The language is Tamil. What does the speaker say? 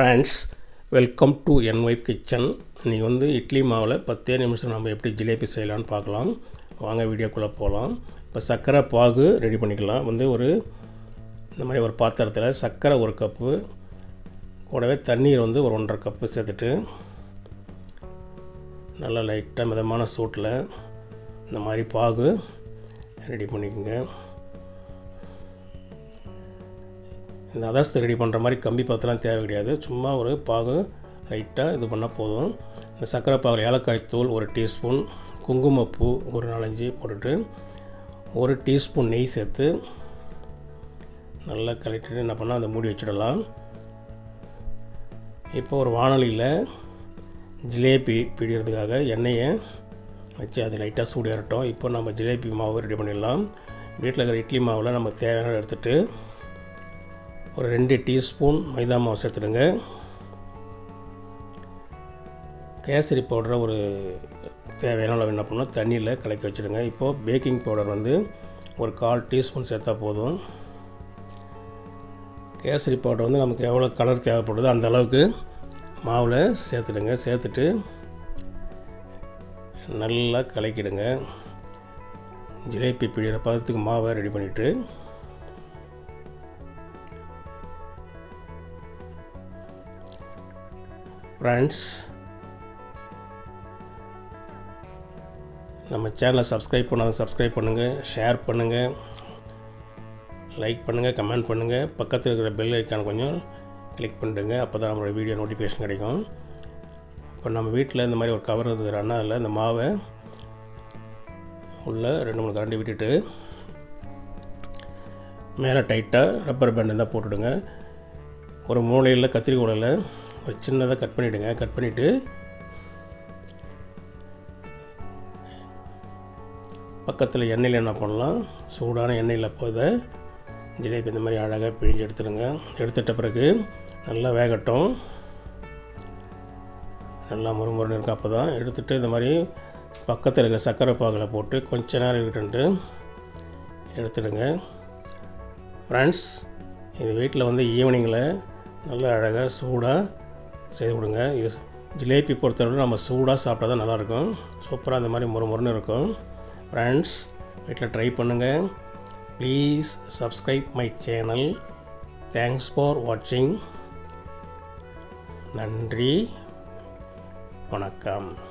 ஃப்ரெண்ட்ஸ் வெல்கம் டு என் ஒய்ஃப் கிச்சன் இன்றைக்கி வந்து இட்லி மாவில் பத்தே நிமிஷம் நம்ம எப்படி ஜிலேபி செய்யலாம்னு பார்க்கலாம். வாங்க வீடியோக்குள்ளே போகலாம் இப்போ சர்க்கரை பாகு ரெடி பண்ணிக்கலாம். வந்து ஒரு இந்த மாதிரி ஒரு பாத்திரத்தில் சர்க்கரை ஒரு கப்பு கூடவே தண்ணீர் வந்து ஒரு ஒன்றரை கப்பு சேர்த்துட்டு நல்லா லைட்டாக மிதமான சூட்டில் இந்த மாதிரி பாகு ரெடி பண்ணிக்கோங்க. இந்த அதர்ஸ் ரெடி பண்ணுற மாதிரி கம்பி பத்தலாம் தேவை கிடையாது. சும்மா ஒரு பாகு லைட்டாக இது பண்ணால் போதும். இந்த சர்க்கரை பாகு ஏலக்காய் தூள் ஒரு டீஸ்பூன் குங்குமப்பூ ஒரு நாலஞ்சு போட்டுட்டு ஒரு டீஸ்பூன் நெய் சேர்த்து நல்லா கலட்டிட்டு என்ன பண்ணால் அதை மூடி வச்சிடலாம். இப்போ ஒரு வானொலியில் ஜிலேபி பிடிக்கிறதுக்காக எண்ணெயை வச்சு அது லைட்டாக சூடு ஏறட்டும். இப்போ நம்ம ஜிலேபி மாவு ரெடி பண்ணிடலாம். வீட்டில் இருக்கிற இட்லி மாவில் நம்ம தேவையான எடுத்துகிட்டு ஒரு ரெண்டு டீஸ்பூன் மைதா மாவு சேர்த்துடுங்க. கேசரி பவுடரை ஒரு தேவையான அளவு என்ன பண்ணால் தண்ணியில் கலக்கி வச்சுடுங்க. இப்போது பேக்கிங் பவுடர் வந்து ஒரு கால் டீஸ்பூன் சேர்த்தா போதும். கேசரி பவுடர் வந்து நமக்கு எவ்வளோ கலர் தேவைப்படுதோ அந்த அளவுக்கு மாவில் சேர்த்துடுங்க. சேர்த்துட்டு நல்லா கலக்கிடுங்க. ஜிலேபி பிடிக்கிற பதத்துக்கு மாவை ரெடி பண்ணிவிட்டு ஃப்ரெண்ட்ஸ் நம்ம சேனலை சப்ஸ்கிரைப் பண்ணாத சப்ஸ்கிரைப் பண்ணுங்கள் ஷேர் பண்ணுங்கள் லைக் பண்ணுங்கள் கமெண்ட் பண்ணுங்கள் பக்கத்தில் இருக்கிற பெல் ஐக்கான கொஞ்சம் கிளிக் பண்ணிடுங்க அப்போ தான் நம்மளோட வீடியோ நோட்டிஃபிகேஷன் கிடைக்கும். இப்போ நம்ம வீட்டில் இந்த மாதிரி ஒரு கவர் இருந்ததுன்னா அதில் இந்த மாவை உள்ள ரெண்டு மூணு கரண்டி விட்டுட்டு மேலே டைட்டாக ரப்பர் பேண்ட் இருந்தால் போட்டுடுங்க. ஒரு மூலையில் கத்திரிக்கோலையில் ஒரு சின்னதாக கட் பண்ணிவிடுங்க கட் பண்ணிவிட்டு பக்கத்தில் எண்ணெயில் என்ன பண்ணலாம்? சூடான எண்ணெயில் போதை ஜிலேபி இந்த மாதிரி அழகாக பிழிஞ்சு எடுத்துடுங்க. எடுத்துட்ட பிறகு நல்லா வேகட்டும். நல்லா முறுமுறுன்னு இருக்கும் அப்போ தான் எடுத்துகிட்டு இந்த மாதிரி பக்கத்தில் இருக்கிற சர்க்கரை பாகில் போட்டு கொஞ்ச நேரம் இருக்கட்டு எடுத்துடுங்க. ஃப்ரெண்ட்ஸ் இது வீட்டில் வந்து ஈவினிங்கில் நல்லா அழகாக சூடாக செய்து கொடுங்க. இது ஜிலேபி பொறுத்தளவு நம்ம சூடாக சாப்பிட்டா தான் நல்லாயிருக்கும். சூப்பராக அந்த மாதிரி முறு முறுன்னு இருக்கும். ஃப்ரெண்ட்ஸ் வீட்டில் ட்ரை பண்ணுங்கள் please subscribe my channel thanks for வாட்சிங் நன்றி. வணக்கம்.